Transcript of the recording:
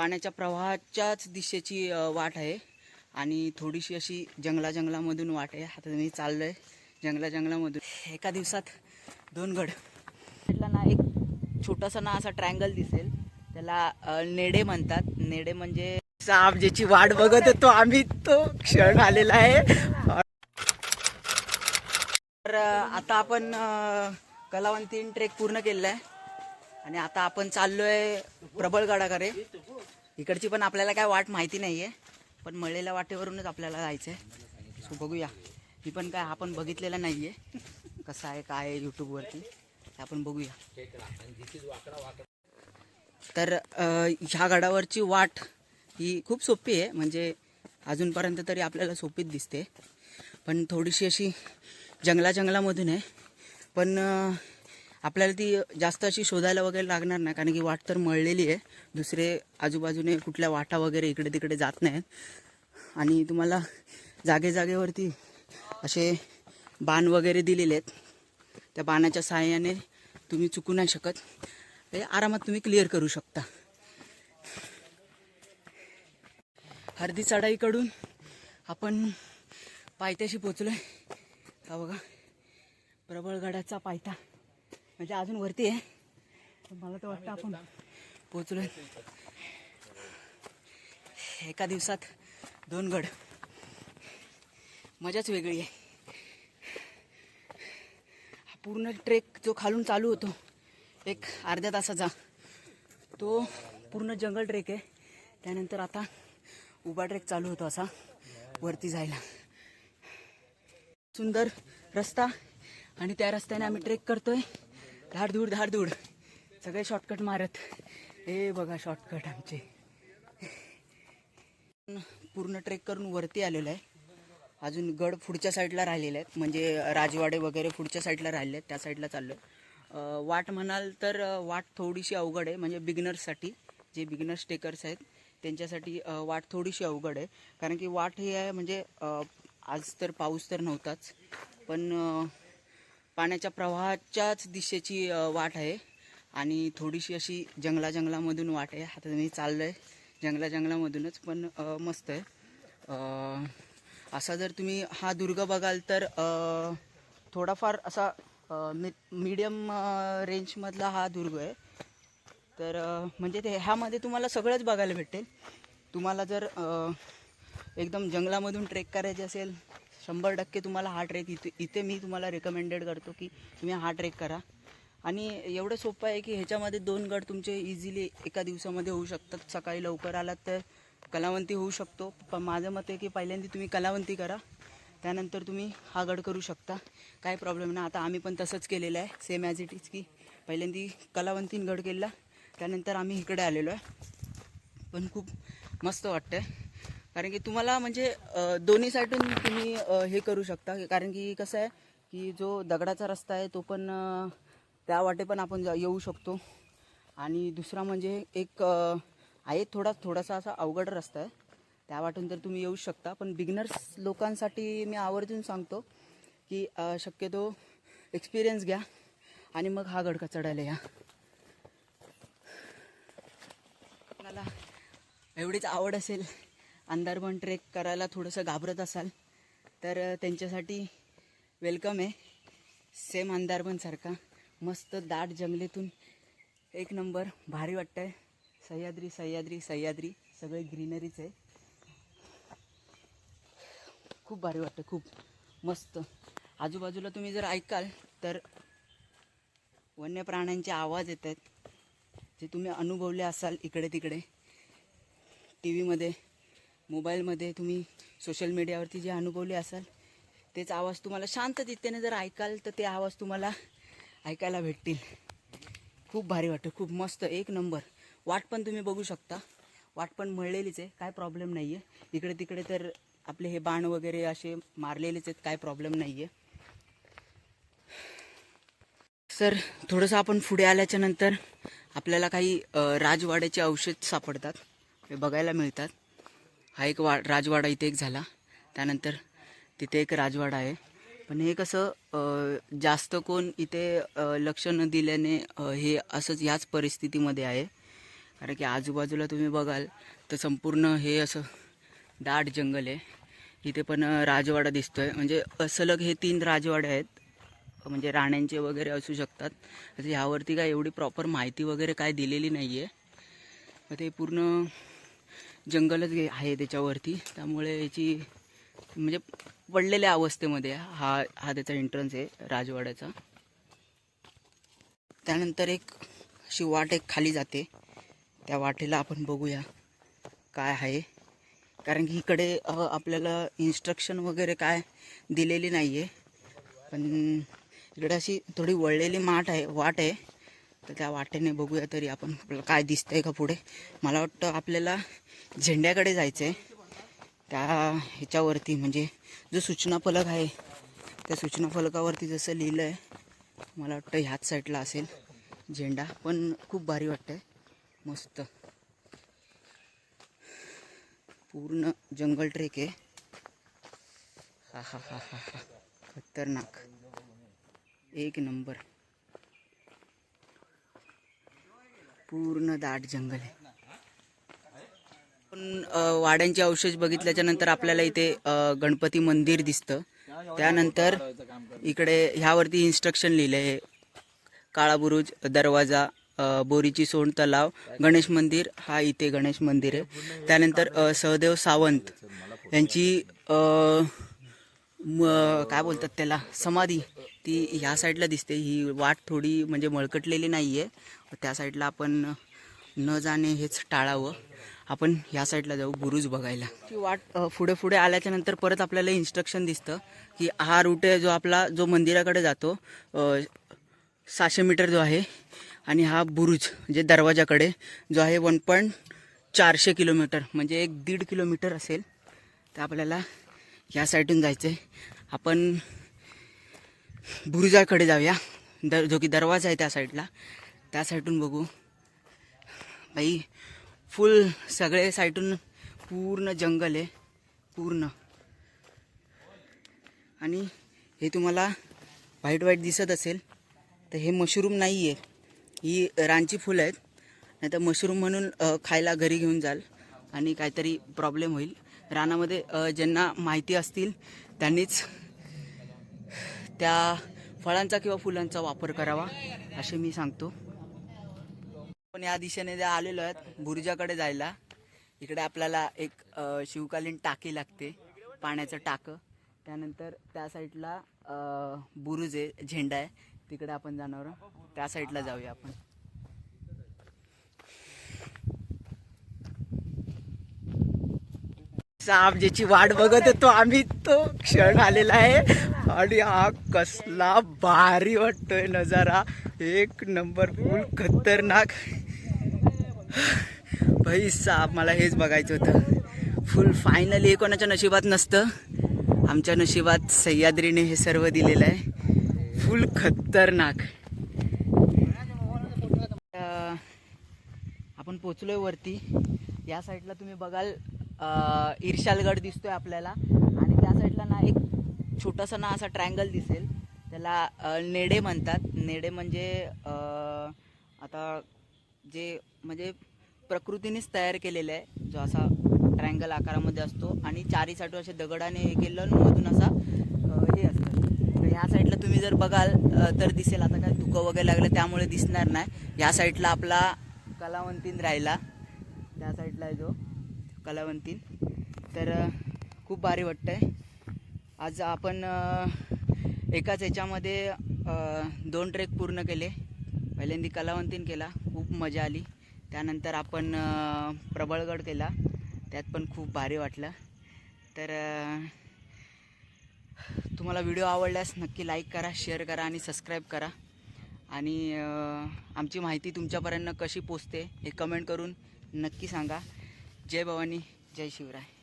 पाण्याच्या प्रवाहाच्याच दिशेची वाट आहे. आणि थोडीशी अशी जंगला जंगलामधून वाट आहे. आता मी चाललो आहे जंगला जंगलामधून एका दिवसात दोन गड. ना एक छोटासा ना असा ट्रायंगल दिसेल. त्याला नेडे म्हणतात. नेडे म्हणजे साप ज्याची वाट बघत होतो आम्ही तो क्षण आलेला आहे. तर आता आपण कलावंतीन ट्रेक पूर्ण केलेला आहे. आणि आता आपण चाललोय प्रबळगडाकडे इकडची पण आपल्याला काय वाट माहिती नाहीये पण मळलेल्या वाटेवरूनच आपल्याला जायचंय. सो बघूया. मी पण काय आपण बघितलेला नाहीये. कसं आहे काय आहे यूट्यूबवरती आपण बघूया. तर ह्या गडावरची वाट ही खूप सोपी आहे. म्हणजे अजूनपर्यंत तरी आपल्याला सोपीच दिसते. पण थोडीशी अशी जंगला जंगलामधून आहे. पण आपल्याला ती जास्त अशी शोधायला वगैरे लागणार नाही कारण की वाट तर मळलेली आहे. दुसरे आजूबाजूने कुठल्या वाटा वगैरे इकडे तिकडे जात नाहीत. आणि तुम्हाला जागे जागेवरती असे बाण वगैरे दिलेले आहेत. त्या बाणाच्या सहाय्याने तुम्ही चुकू नाही शकत. ते आरामात तुम्ही क्लिअर करू शकता. हर्दी चढाईकडून आपण पायथ्याशी पोचलो आहे हा बघा प्रबळगडाचा पायथा. म्हणजे अजून वरती आहे. पण मला तर वाटतं आपण पोचलोय एका दिवसात दोन गड. मजाच वेगळी आहे. हा पूर्ण ट्रेक जो खालून चालू होतो एक अर्ध्या तासाचा तो पूर्ण जंगल ट्रेक आहे. त्यानंतर आता उभा ट्रेक चालू होतो असा वरती जायला. सुंदर रस्ता आणि त्या रस्त्याने आम्ही ट्रेक करतोय. धाडधूड धाडधूड. सगळे शॉर्टकट मारत. हे बघा शॉर्टकट आमचे. पूर्ण ट्रेक करून वरती आलेलो आहे. अजून गड पुढच्या साईडला राहिलेले आहेत. म्हणजे राजवाडे वगैरे पुढच्या साईडला राहिले आहेत त्या साईडला चाललो आहे वाट म्हणाल तर वाट थोडीशी अवघड आहे. म्हणजे बिगिनर्ससाठी जे बिगिनर्स टेकर्स आहेत त्यांच्यासाठी वाट थोडीशी अवघड आहे. कारण की वाट ही आहे म्हणजे आज तर पाऊस तर नव्हताच. पण पाण्याच्या प्रवाहाच्याच दिशेची वाट आहे. आणि थोडीशी अशी जंगला जंगलामधून वाट आहे. आता मी चाललो आहे जंगला जंगलामधूनच पण मस्त आहे. असा जर तुम्ही हा दुर्ग बघाल तर थोडाफार असा मीडियम रेंजमधला हा दुर्ग आहे. तर म्हणजे ते ह्यामध्ये तुम्हाला सगळंच बघायला भेटेल. तुम्हाला जर एकदम जंगलामधून ट्रेक करायचे असेल शंभर टक्के तुम्हाला हा ट्रेक इथे इथे मी तुम्हाला रेकमेंडेड करतो की तुम्ही हा ट्रेक करा. आणि एवढं सोपं आहे की ह्याच्यामध्ये दोन गड तुमचे इझिली एका दिवसामध्ये होऊ शकतात. सकाळी लवकर आलात तर कलावंती होऊ शकतो. पण माझं मत आहे की पहिल्यांदा तुम्ही कलावंती करा. त्यानंतर तुम्ही हा गड करू शकता. काय प्रॉब्लेम नाही. आता आम्ही पण तसंच केलेलं आहे. सेम ॲज इट इज की पहिल्यांदा कलावंतीन गड केला. त्यानंतर आम्ही इकडे आलेलो आहे. पण खूप मस्त वाटतं आहे कारण की तुम्हाला म्हणजे दोन्ही साईडून तुम्ही हे करू शकता. कारण की कसं आहे की जो दगडाचा रस्ता आहे तो पण त्या वाटे पण आपण जा- येऊ शकतो. आणि दुसरा म्हणजे एक आहे थोडा थोडासा असा अवघड रस्ता आहे. त्या वाटून तर तुम्ही येऊ शकता. पण बिगनर्स लोकांसाठी मी आवर्जून सांगतो की शक्यतो एक्सपिरियन्स घ्या आणि मग हा गडका चढायला या. मला एवढीच आवड असेल. अंधारबन ट्रेक करायला थोडंसं घाबरत असाल तर त्यांच्यासाठी वेलकम आहे. सेम अंधारबनसारखा मस्त दाट जंगलीतून एक नंबर भारी वाटतं आहे सह्याद्री सह्याद्री सह्याद्री सगळे ग्रीनरीच आहे. खूप भारी वाटतं खूप मस्त. आजूबाजूला तुम्ही जर ऐकाल तर वन्य प्राण्यांचे आवाज येत आहेत. जे तुम्ही अनुभवले असाल इकडे तिकडे टी व्हीमध्ये मोबाईलमध्ये तुम्ही सोशल मीडियावरती जे अनुभवले असाल तेच आवाज तुम्हाला शांततेने जर ऐकाल तर ते आवाज तुम्हाला ऐकायला भेटतील. खूप भारी वाटतं खूप मस्त. एक नंबर. वाट पण तुम्ही बघू शकता. वाट पण मळलेलीच आहे काय प्रॉब्लेम नाही आहे इकडे तिकडे तर आपले हे बाण वगैरे असे मारलेलेच आहेत काय प्रॉब्लेम नाही आहे सर थोडंसं आपण पुढे आल्याच्यानंतर आपल्याला काही राजवाड्याचे औषध सापडतात ते बघायला मिळतात. हा एक वा राजवाडा इथे एक झाला. त्यानंतर तिथे एक राजवाडा आहे. पण हे कसं जास्त कोण इथे लक्ष न दिल्याने हे असंच ह्याच परिस्थितीमध्ये आहे. कारण की आजूबाजूला तुम्ही बघाल तर संपूर्ण हे असं दाट जंगल आहे. इथे पण राजवाडा राजवाडा दिसतोय. म्हणजे सलग हे तीन राजवाडे आहेत. म्हणजे राण्यांचे वगैरे असू शकतात. ह्यावरती काय एवढी प्रॉपर माहिती वगैरे काय दिलेली नाही आहे ते पूर्ण जंगलच गे- आहे त्याच्यावरती. त्यामुळे याची म्हणजे पडलेल्या अवस्थेमध्ये हा हा त्याचा एंट्रन्स आहे राजवाड्याचा. त्यानंतर एक अशी वाट एक खाली जाते. त्या वाटेला आपण बघूया काय आहे. कारण की इकडे आपल्याला इन्स्ट्रक्शन वगैरे काय दिलेली नाही आहे पण इकडे अशी थोडी वळलेली माठ आहे वाट आहे. तर त्या वाटेने बघूया तरी आपण आपल्याला काय दिसतंय का पुढे. मला वाटतं आपल्याला झेंड्याकडे जायचं आहे त्या ह्याच्यावरती म्हणजे जो सूचना फलक आहे त्या सूचना फलकावरती जसं लिहिलं आहे मला वाटतं ह्याच साईडला असेल झेंडा. पण खूप भारी वाटतंय. मस्त. पूर्ण जंगल ट्रेक आहे. हा हा हा हा हा. खतरनाक. एक नंबर. पूर्ण दाट जंगल आहे. पण वाड्यांचे अवशेष बघितल्याच्या नंतर आपल्याला इथे गणपती मंदिर दिसतं. त्यानंतर इकडे ह्यावरती इन्स्ट्रक्शन लिहिलं आहे काळाबुरुज दरवाजा बोरीची सोंड तलाव गणेश मंदिर हा इथे गणेश मंदिर आहे. त्यानंतर सहदेव सावंत यांची काय बोलतात त्याला समाधी ती ह्या साईडला दिसते. ही वाट थोडी म्हणजे मळकटलेली नाही आहे त्या साईडला आपण न जाणे हेच टाळावं. आपण ह्या साईडला जाऊ बुरुज बघायला. ती वाट पुढे पुढे आल्याच्यानंतर परत आपल्याला इन्स्ट्रक्शन दिसतं की हा रूट आहे जो आपला जो मंदिराकडे जातो. सहाशे मीटर जो आहे आणि हा बुरुज म्हणजे दरवाजाकडे जो आहे वन पॉईंट चारशे किलोमीटर म्हणजे एक दीड किलोमीटर असेल. तर आपल्याला ह्या साईडून जायचं आहे आपण बुरुजाकडे जाऊया. दर जो की दरवाजा आहे त्या साईडला त्या साईडून बघू. बाई फुल सगळे साईडून पूर्ण जंगल आहे. पूर्ण. आणि हे तुम्हाला व्हाईट व्हाईट दिसत असेल तर हे मशरूम नाही आहे ही रानची फुलं आहेत. नाही तर मशरूम म्हणून खायला घरी घेऊन जाल आणि काहीतरी प्रॉब्लेम होईल. रानामध्ये ज्यांना माहिती असतील त्यांनीच त्या फळांचा किंवा फुलांचा वापर करावा असे मी सांगतो. पण या दिशेने जे आलेलो आहेत बुरुजाकडे जायला इकडे आपल्याला एक शिवकालीन टाकी लागते पाण्याचं टाकं. त्यानंतर त्या साईडला बुरुज आहे झेंडा आहे. तिकडे आपण जाणार आहोत. त्या साईडला जाऊया आपण. साप ज्याची वाट बघत होतो. आम्ही तो क्षण आलेला आहे. आणि हा कसला भारी वाटतोय नजारा. एक नंबर फुल खतरनाक. भाई साप मला हेच बघायचं होतं. फुल फायनली हे कोणाच्या नशिबात नसतं. आमच्या नशिबात सह्याद्रीने हे सर्व दिलेलं आहे. फुल खतरनाक. आपण पोचलोय वरती. या साईडला तुम्ही बघाल. इर्शालगड दिसतोय आपल्याला. आणि त्या साईडला ना एक छोटासा ना असा ट्रायंगल दिसेल. त्याला नेडे म्हणतात. नेडे म्हणजे आता जे म्हणजे प्रकृतीनेच तयार केलेलं आहे. जो असा ट्रायंगल आकारामध्ये असतो. आणि चारी साईडून असे दगडाने हे केलं मधून असा हे असतं. तर ह्या साईडला तुम्ही जर बघाल तर दिसेल. आता काय धुकं वगैरे लागलं त्यामुळे दिसणार नाही. ह्या साईडला आपला कलावंतीन राहिला. त्या साईडला आहे जो. कलावंतीन. तर खूप भारी वाटतं आहे आज आपण एकाच याच्यामध्ये दोन ट्रेक पूर्ण केले. पहिल्यांदा कलावंतीन केला खूप मजा आली. त्यानंतर आपण प्रबळगड केला. त्यात पण खूप भारी वाटलं. तर तुम्हाला व्हिडिओ आवडल्यास नक्की लाईक करा शेअर करा आणि सबस्क्राईब करा. आणि आमची माहिती तुमच्यापर्यंत कशी पोचते हे कमेंट करून नक्की सांगा. जय भवानी जय शिवराय.